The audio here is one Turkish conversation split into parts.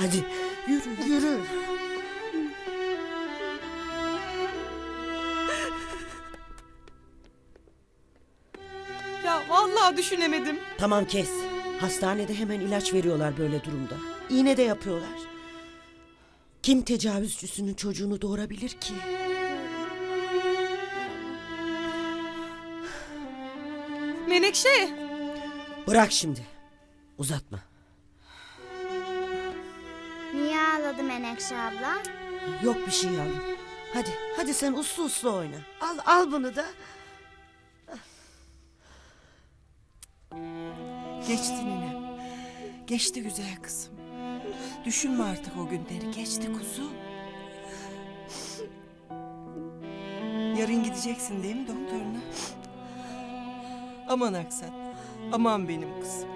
Hadi yürü yürü. Ya vallahi düşünemedim. Tamam kes. Hastanede hemen ilaç veriyorlar böyle durumda. İğne de yapıyorlar. Kim tecavüzcüsünün çocuğunu doğurabilir ki? Menekşe. Bırak şimdi. Uzatma. Ağladı Menekşe abla? Yok bir şey yavrum. Hadi, hadi sen uslu uslu oyna. Al, al bunu da. Geçti ninem. Geçti güzel kızım. Düşünme artık o günleri. Geçti kuzu. Yarın gideceksin değil mi doktoruna? Aman Aksat. Aman benim kızım.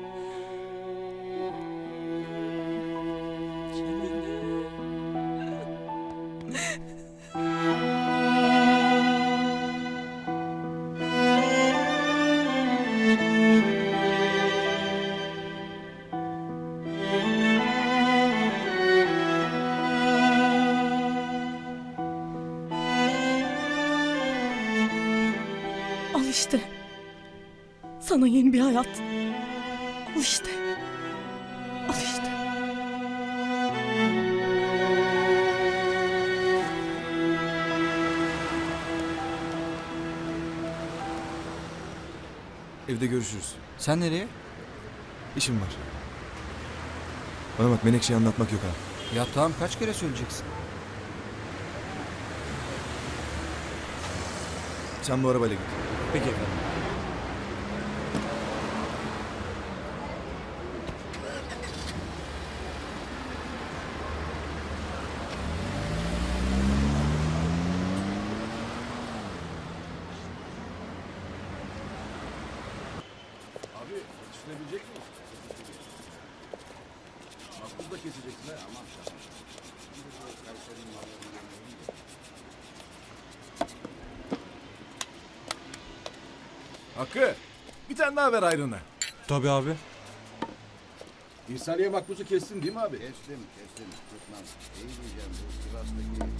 İşte. Sana yeni bir hayat. Al işte. Al işte. Evde görüşürüz. Sen nereye? İşim var. Bana bak Menekşe'yi anlatmak yok ha. Ya tamam kaç kere söyleyeceksin? Sen bu arabayla git. Peki efendim. Abi yetiştirebilecek miyiz? Makbuz da keseceksin ha. Aman Hakkı, bir tane daha ver ayrını. Tabii abi. İhsaniye makbuzu kestin değil mi abi? Kestim kestim tutmam. İyi diyeceğim bu Sivas'taki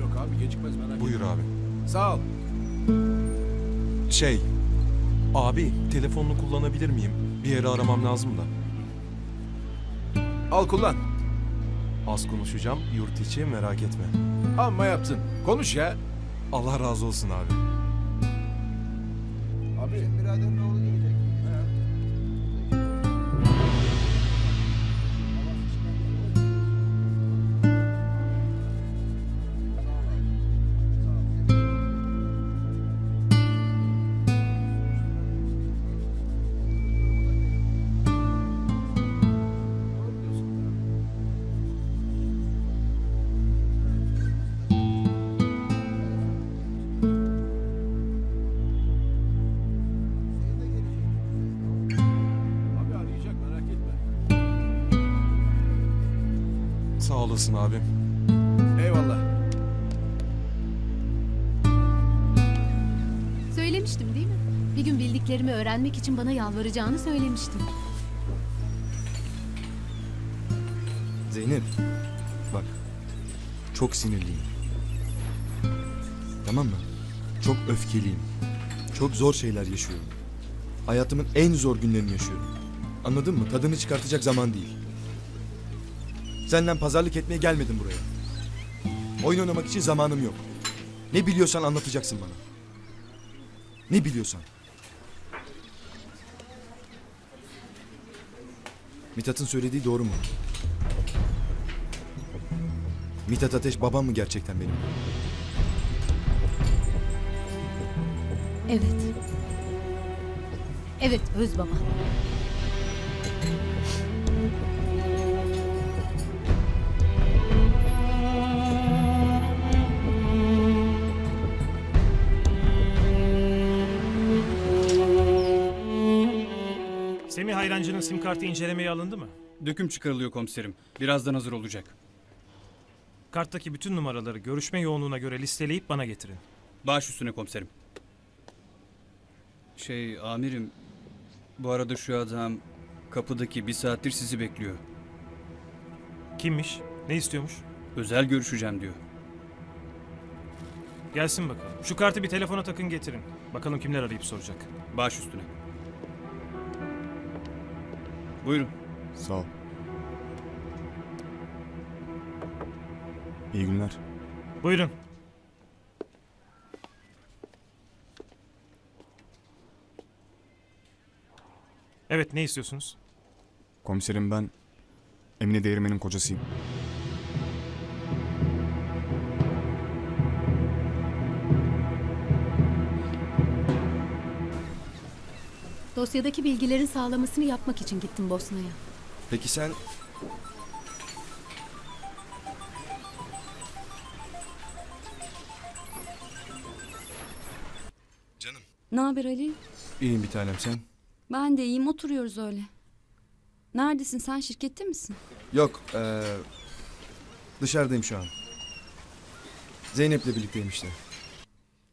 Yok abi gecikmez merak etme. Buyur abi. Sağ ol. Şey, abi telefonunu kullanabilir miyim? Bir yere aramam lazım da. Al kullan. Az konuşacağım, yurt içi merak etme. Amma yaptın. Konuş ya. Allah razı olsun abi. Abi biraderin oğlu gelecek. Olasın abim. Eyvallah. Söylemiştim değil mi? Bir gün bildiklerimi öğrenmek için bana yalvaracağını söylemiştim. Zeynep, bak. Çok sinirliyim. Tamam mı? Çok öfkeliyim. Çok zor şeyler yaşıyorum. Hayatımın en zor günlerini yaşıyorum. Anladın mı? Tadını çıkartacak zaman değil. Senden pazarlık etmeye gelmedim buraya. Oyun oynamak için zamanım yok. Ne biliyorsan anlatacaksın bana. Ne biliyorsan. Mithat'ın söylediği doğru mu? Mithat Ateş babam mı gerçekten benim? Evet. Evet öz baba. Semih Hayrancı'nın sim kartı incelemeye alındı mı? Döküm çıkarılıyor komiserim. Birazdan hazır olacak. Karttaki bütün numaraları görüşme yoğunluğuna göre listeleyip bana getirin. Baş üstüne komiserim. Şey amirim bu arada şu adam kapıdaki bir saattir sizi bekliyor. Kimmiş? Ne istiyormuş? Özel görüşeceğim diyor. Gelsin bakalım. Şu kartı bir telefona takın getirin. Bakalım kimler arayıp soracak. Baş üstüne. Buyurun. Sağ ol. İyi günler. Buyurun. Evet ne istiyorsunuz? Komiserim ben Emine Değirmen'in kocasıyım. Dosyadaki bilgilerin sağlamasını yapmak için gittim Bosna'ya. Peki sen... Canım. Ne haber Ali? İyiyim bir tanem sen. Ben de iyiyim oturuyoruz öyle. Neredesin sen şirkette misin? Yok, eee, dışarıdayım şu an. Zeynep'le birlikteyim işte.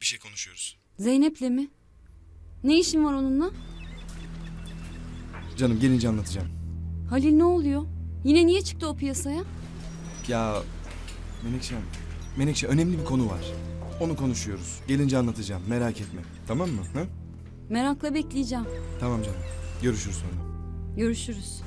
Bir şey konuşuyoruz. Zeynep'le mi? Ne işin var onunla? Canım gelince anlatacağım. Halil ne oluyor? Yine niye çıktı o piyasaya? Ya Menekşem, Menekşe önemli bir konu var. Onu konuşuyoruz. Gelince anlatacağım. Merak etme. Tamam mı? Ha? Merakla bekleyeceğim. Tamam canım. Görüşürüz sonra. Görüşürüz.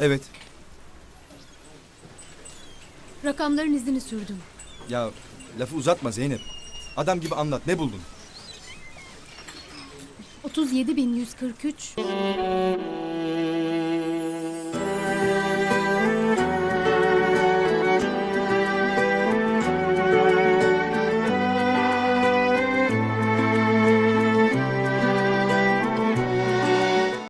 Evet. Rakamların izini sürdüm. Ya lafı uzatma Zeynep. Adam gibi anlat. Ne buldun? 37.143